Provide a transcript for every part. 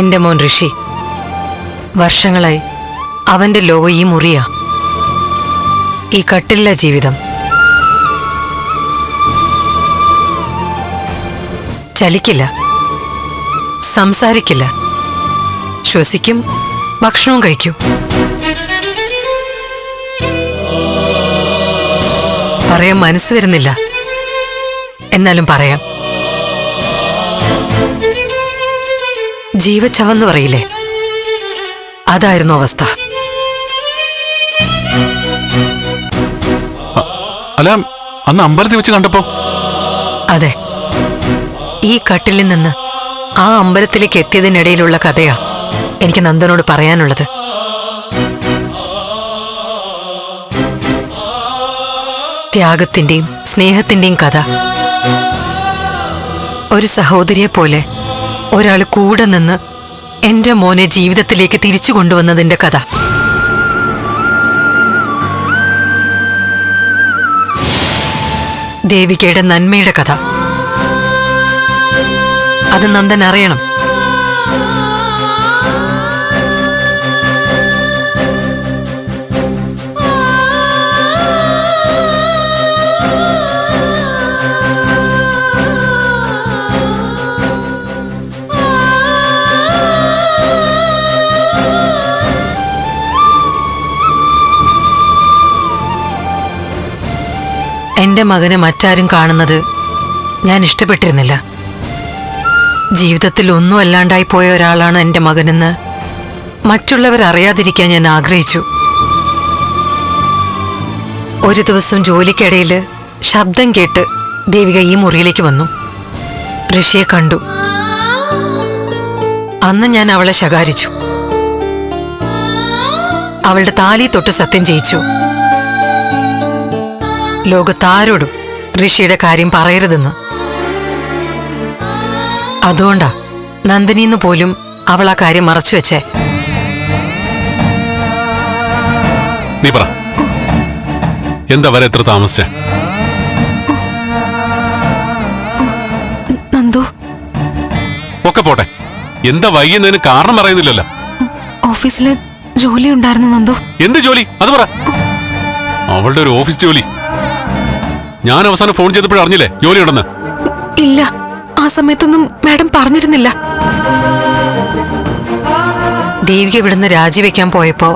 എന്റെ മോൻ ഋഷി. വർഷങ്ങളായി അവന്റെ ലോകം ഈ മുറിയാ. ഈ കട്ടില്ല ജീവിതം. ചലിക്കില്ല. സംസാരിക്കില്ല. ശ്വസിക്കും ഭക്ഷണവും കഴിക്കും. പറയാൻ മനസ്സ് വരുന്നില്ല. എന്നാലും പറയാം. ജീവച്ചവെന്ന് പറയില്ലേ? അതായിരുന്നു അവസ്ഥ. അല്ല അന്ന് അമ്പലത്തിൽ വെച്ച് കണ്ടപ്പോ? അതെ. ഈ കട്ടിലിൽ നിന്ന് ആ അമ്പലത്തിലേക്ക് എത്തിയതിനിടയിലുള്ള കഥയാ എനിക്ക് നന്ദനോട് പറയാനുള്ളത്. ത്യാഗത്തിന്റെയും സ്നേഹത്തിന്റെയും കഥ. ഒരു സഹോദരിയെ പോലെ ഒരാൾ കൂടെ നിന്ന് എന്റെ മോനെ ജീവിതത്തിലേക്ക് തിരിച്ചു കൊണ്ടുവന്നതിന്റെ കഥ. ദേവികയുടെ നന്മയുടെ കഥ. അത് നന്ദൻ അറിയണം. എന്റെ മകനെ മറ്റാരും കാണുന്നത് ഞാൻ ഇഷ്ടപ്പെട്ടിരുന്നില്ല. ജീവിതത്തിൽ ഒന്നും അല്ലാണ്ടായി പോയ ഒരാളാണ് എന്റെ മകനെന്ന് മറ്റുള്ളവർ അറിയാതിരിക്കാൻ ഞാൻ ആഗ്രഹിച്ചു. ഒരു ദിവസം ജോലിക്കിടയിൽ ശബ്ദം കേട്ട് ദേവിക ഈ മുറിയിലേക്ക് വന്നു. ഋഷിയെ കണ്ടു. അന്ന് ഞാൻ അവളെ ശകാരിച്ചു. അവളുടെ താലി തൊട്ട് സത്യം ചെയ്യിച്ചു ലോകത്താരോടും ഋഷിയുടെ കാര്യം പറയരുതെന്ന്. അതുകൊണ്ടാ നന്ദിനിന്ന് പോലും അവൾ ആ കാര്യം മറച്ചു വെച്ചേ. നീ പറ. എന്താ വരെ എത്ര താമസിച്ച? നന്ദു. ഒക്കെ പോട്ടെ. എന്താ വൈകുന്നതിന് കാരണം പറയുന്നില്ലല്ലോ ഓഫീസിലെ ജോലി ഉണ്ടായിരുന്നു നന്ദു. എന്ത് ജോലി? അത് പറ. അവളുടെ ഒരു ഓഫീസ് ജോലി. ഞാൻ അവസാനം ഫോൺ ചെയ്തപ്പോഴും അറിഞ്ഞില്ലേ? ജോലി ഉണ്ടെന്ന്. ഇല്ല ആ സമയത്തൊന്നും മാഡം പറഞ്ഞിരുന്നില്ല. ദേവിക ഇവിടുന്ന് രാജിവെക്കാൻ പോയപ്പോ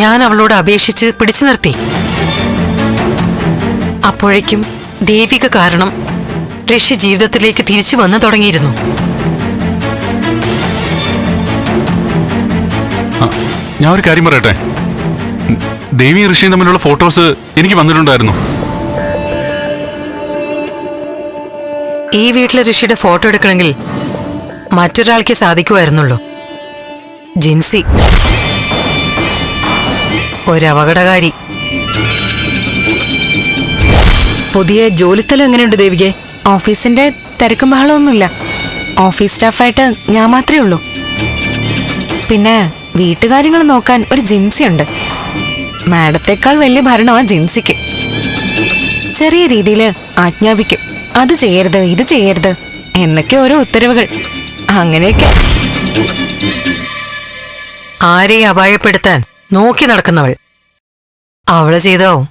ഞാൻ അവളോട് അപേക്ഷിച്ച് പിടിച്ചു നിർത്തി. അപ്പോഴേക്കും ദേവിക കാരണം ഋഷി ജീവിതത്തിലേക്ക് തിരിച്ചു വന്നു തുടങ്ങിയിരുന്നു. ഞാൻ ഒരു കാര്യം പറയട്ടെ? ദേവിയും ഋഷിയും തമ്മിലുള്ള ഫോട്ടോസ് എനിക്ക് വന്നിട്ടുണ്ടായിരുന്നു. ഈ വീട്ടിലെ ഋഷിയുടെ ഫോട്ടോ എടുക്കണമെങ്കിൽ മറ്റൊരാൾക്ക് സാധിക്കുമായിരുന്നുള്ളൂ. ജിൻസി. ഒരപകടകാരി. പുതിയ ജോലിസ്ഥലം എങ്ങനെയുണ്ട് ദേവികെ? ഓഫീസിന്റെ തിരക്കും ബഹളമൊന്നുമില്ല ഓഫീസ് സ്റ്റാഫായിട്ട് ഞാൻ മാത്രമേ ഉള്ളൂ. പിന്നെ വീട്ടുകാര്യങ്ങൾ നോക്കാൻ ഒരു ജിൻസി ഉണ്ട്. മാഡത്തെക്കാൾ വലിയ ഭരണമാ ജിൻസിക്ക്. ചെറിയ രീതിയിൽ ആജ്ഞാപിക്കും. അത് ചെയ്യരുത് ഇത് ചെയ്യരുത് എന്നൊക്കെ ഓരോ ഉത്തരവുകൾ. അങ്ങനെയൊക്കെ. ആരെ അപായപ്പെടുത്താൻ നോക്കി നടക്കുന്നവൾ. അവൾ ചെയ്തോ?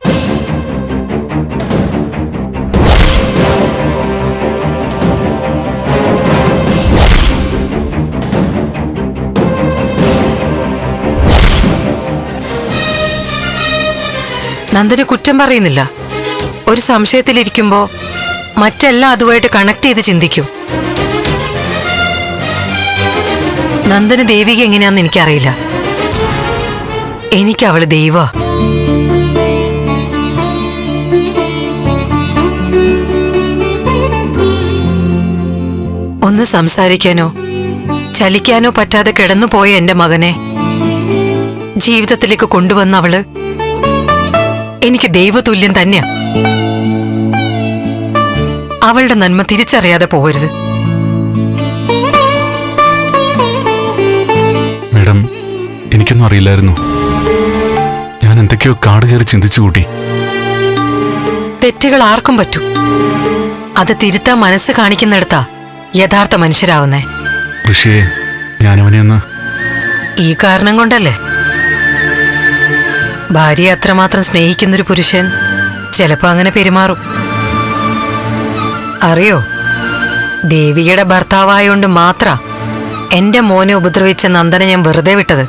നന്ദന് കുറ്റം പറയുന്നില്ല. ഒരു സംശയത്തിലിരിക്കുമ്പോ മറ്റെല്ലാം അതുമായിട്ട് കണക്ട് ചെയ്ത് ചിന്തിക്കും. നന്ദന ദേവിക എങ്ങനെയാന്ന് എനിക്കറിയില്ല. എനിക്ക് അവൾ ദൈവ. ഒന്ന് സംസാരിക്കാനോ ചലിക്കാനോ പറ്റാതെ കിടന്നു പോയ എന്റെ മകനെ ജീവിതത്തിലേക്ക് കൊണ്ടുവന്ന അവൾ എനിക്ക് ദൈവതുല്യം തന്നെയാ. അവളുടെ നന്മ തിരിച്ചറിയാതെ പോകരുത് മേഡം എനിക്കൊന്നും അറിയില്ലായിരുന്നു. ഞാൻ എന്തൊക്കെയോ കാട് കയറി ചിന്തിച്ചു കൂട്ടി. തെറ്റുകൾ ആർക്കും പറ്റും. അത് തിരുത്താൻ മനസ്സ് കാണിക്കുന്നിടത്താ യഥാർത്ഥ മനുഷ്യരാവുന്നേ. ഋഷിയെ ഞാനവനെ ഒന്ന് ഈ കാരണം കൊണ്ടല്ലേ? ഭാര്യയെ അത്രമാത്രം സ്നേഹിക്കുന്നൊരു പുരുഷൻ ചിലപ്പോ അങ്ങനെ പെരുമാറും. അറിയോ? ദേവികയുടെ ഭർത്താവായോണ്ട് മാത്ര എന്റെ മോനെ ഉപദ്രവിച്ച നന്ദനെ ഞാൻ വെറുതെ വിട്ടത്.